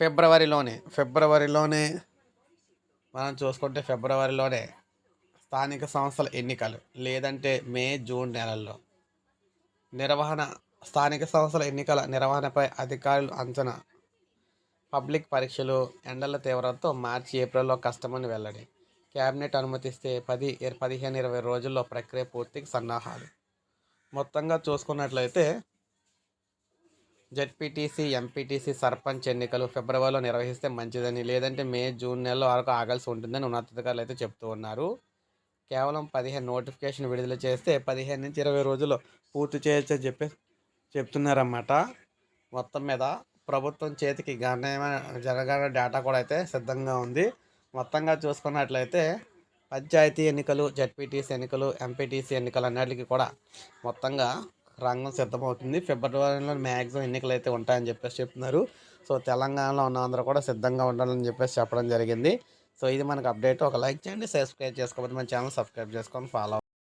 ఫిబ్రవరిలోనే ఫిబ్రవరిలోనే మనం చూసుకుంటే ఫిబ్రవరిలోనే స్థానిక సంస్థల ఎన్నికలు లేదంటే మే జూన్ నెలల్లో. నిర్వహణ స్థానిక సంస్థల ఎన్నికల నిర్వహణపై అధికారులు అంచనా. పబ్లిక్ పరీక్షలు ఎండల తీవ్రతతో మార్చి ఏప్రిల్లో కష్టమని వెల్లడి. కేబినెట్ అనుమతిస్తే పది పదిహేను ఇరవై రోజుల్లో ప్రక్రియ పూర్తికి సన్నాహాలు. మొత్తంగా చూసుకున్నట్లయితే జెడ్పీటీసీ ఎంపీటీసీ సర్పంచ్ ఎన్నికలు ఫిబ్రవరిలో నిర్వహిస్తే మంచిదని లేదంటే మే జూన్ నెలలో వరకు ఆగాల్సి ఉంటుందని ఉన్నతాధికారులు అయితే చెప్తూ ఉన్నారు. కేవలం పదిహేను నోటిఫికేషన్ విడుదల చేస్తే పదిహేను నుంచి ఇరవై రోజుల్లో పూర్తి చేయొచ్చని చెప్పి చెప్తున్నారన్నమాట. మొత్తం మీద ప్రభుత్వం చేతికి గణనీయమైన జనగణన డేటా కూడా అయితే సిద్ధంగా ఉంది. మొత్తంగా చూసుకున్నట్లయితే పంచాయతీ ఎన్నికలు జడ్పీటీసీ ఎన్నికలు ఎంపీటీసీ ఎన్నికలు అన్నిటికీ కూడా మొత్తంగా రంగం సిద్ధమవుతుంది. ఫిబ్రవరిలో మ్యాక్సిమం ఎన్నికలు అయితే ఉంటాయని చెప్పేసి చెప్తున్నారు. సో తెలంగాణలో ఉన్న అందరూ కూడా సిద్ధంగా ఉండాలని చెప్పేసి చెప్పడం జరిగింది. సో ఇది మనకు అప్డేట్. ఒక లైక్ చేయండి సబ్స్క్రైబ్ చేసుకోకపోతే మన ఛానల్ సబ్స్క్రైబ్ చేసుకొని ఫాలో